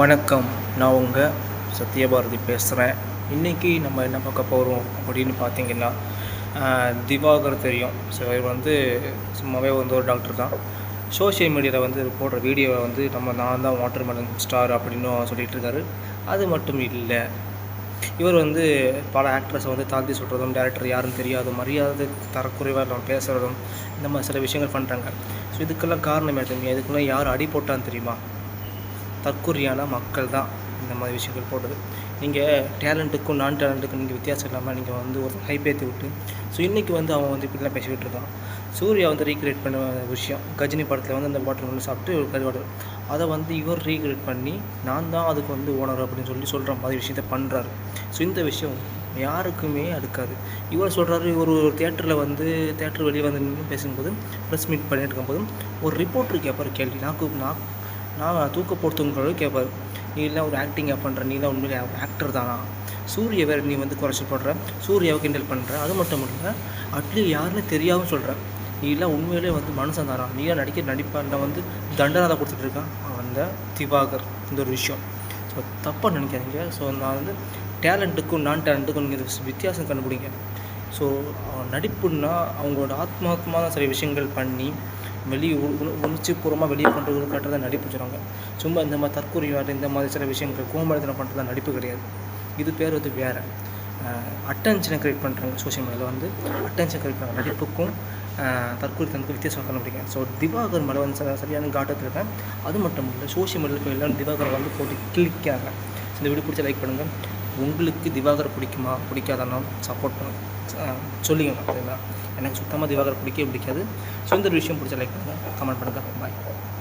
வணக்கம். நான் உங்கள் சத்யபாரதி பேசுகிறேன் இன்றைக்கி நம்ம என்ன பார்க்க போகிறோம் அப்படின்னு பார்த்தீங்கன்னா திவாகர் தெரியும். ஸோ இவர் வந்து சும்மாவே வந்து ஒரு டாக்டர் தான். சோஷியல் மீடியாவில் வந்து போடுற வீடியோவை வந்து நம்ம நான் தான் வாட்டர் மெலன் ஸ்டார் அப்படின்னு சொல்லிகிட்டு இருக்காரு. அது மட்டும் இல்லை. இவர் வந்து பல ஆக்ட்ரஸை வந்து தாழ்த்தி சொல்கிறதும் டேரக்டர் யாருன்னு தெரியாத மரியாதை தரக்குறைவாக நம்ம பேசுகிறதும் இந்த மாதிரி சில விஷயங்கள் பண்ணுறாங்க ஸோ இதுக்கெல்லாம் காரணம் என்ன தெரியுமா இதுக்கெல்லாம் யார் அடி போட்டான்னு தெரியுமா? தற்கொலையான மக்கள் தான் இந்த மாதிரி விஷயங்கள் போடுறது நீங்கள் டேலண்ட்டுக்கும் நான் டேலண்ட்டுக்கும் நீங்கள் வித்தியாசம் இல்லாமல் நீங்கள் வந்து ஒரு ஹைப்பேற்றி விட்டு ஸோ இன்றைக்கி வந்து அவன் வந்து இப்படிலாம் பேசிக்கிட்டு இருக்கான். சூர்யா வந்து ரீக்ரியேட் பண்ண விஷயம். கஜினி படத்தில் வந்து அந்த வாட்டர் ஒன்று சாப்பிட்டு ஒரு கருவாடு. அதை வந்து இவர் ரீக்ரியேட் பண்ணி நான் தான் அதுக்கு வந்து ஓனர் அப்படின்னு சொல்லி சொல்கிற மாதிரி விஷயத்த பண்ணுறாரு ஸோ இந்த விஷயம் யாருக்குமே அடுக்காது. இவர் சொல்கிறாரு இவர் ஒரு தேட்டரில் வந்து தேட்டர் வெளியே வந்து நின்று பேசும்போது ப்ரெஸ் மீட் பண்ணிட்டு இருக்கும்போது ஒரு ரிப்போர்ட்டர் கேட்பார் கேள்வி. நான் நான் நான் தூக்க போடுத்துங்கிறது கேட்பார் நீ எல்லாம் ஒரு ஆக்டிங்காக பண்ணுற நீ தான் உண்மையிலே ஆக்டர் தானா? சூரிய வேறு நீ வந்து குறைச்சி போடுற. சூர்யாவை கிண்டல் பண்ணுற அது மட்டும் இல்லை அட்லி யாருன்னு தெரியாமல் சொல்கிற நீ எல்லாம் உண்மையிலே வந்து மனுஷன் தானா? நீ எல்லாம் நடிக்கிற நடிப்பாண்டில் வந்து தண்டனை கொடுத்துட்டு இருக்கான்? அவன் தான் திவாகர். இந்த ஒரு விஷயம். ஸோ தப்பாக நினைக்காதீங்க. ஸோ நான் வந்து டேலண்ட்டுக்கும் நான் டேலண்ட்டுக்கும் நீங்கள் வித்தியாசம் கண்டுபிடிங்க. ஸோ நடிப்புன்னா அவங்களோட ஆத்மாத்மா தான் சில விஷயங்கள் பண்ணி வெளியே உணர்ச்சி பூர்வமாக வெளியே கொண்டு காட்டுறத நடிப்பு சொல்கிறாங்க சும்மா இந்த மாதிரி தற்கொலையாட்டு இந்த மாதிரி சில விஷயங்கள் கோமரத்தனம் பண்ணுறது நடிப்பு கிடையாது. இது பேர் வந்து வேறு. அட்டென்ஷனை கிரியேட் பண்ணுறாங்க சோஷியல் மீடியாவில் வந்து. அட்டென்ஷன் கிரியேட் பண்ணுறாங்க நடிப்புக்கும் தற்கொலைத்தனத்துக்கும் வித்தியாசம் கண்டுபிடிக்க ஸோ திவாகர் மேலே வந்து சரியான காட்டத்தில் இருக்கேன். அது மட்டும் இல்லை சோஷியல் மீடியாவில் எல்லாரும் திவாகரை வந்து போட்டு கிளிக்காங்க இந்த வீடியோ பிடிச்ச லைக் பண்ணுங்கள் உங்களுக்கு திவாகர் பிடிக்குமா? பிடிக்காதானோ சப்போர்ட் பண்ண. அஹ் சொல்லிக்கோங்க சரிங்களா எனக்கு சுத்தமாக திவாகர் பிடிக்கவே பிடிக்காது. ஸோ இந்த ஒரு விஷயம் பிடிச்ச லைக் பண்ணுங்கள் கமெண்ட் பண்ணுங்கள் பாய்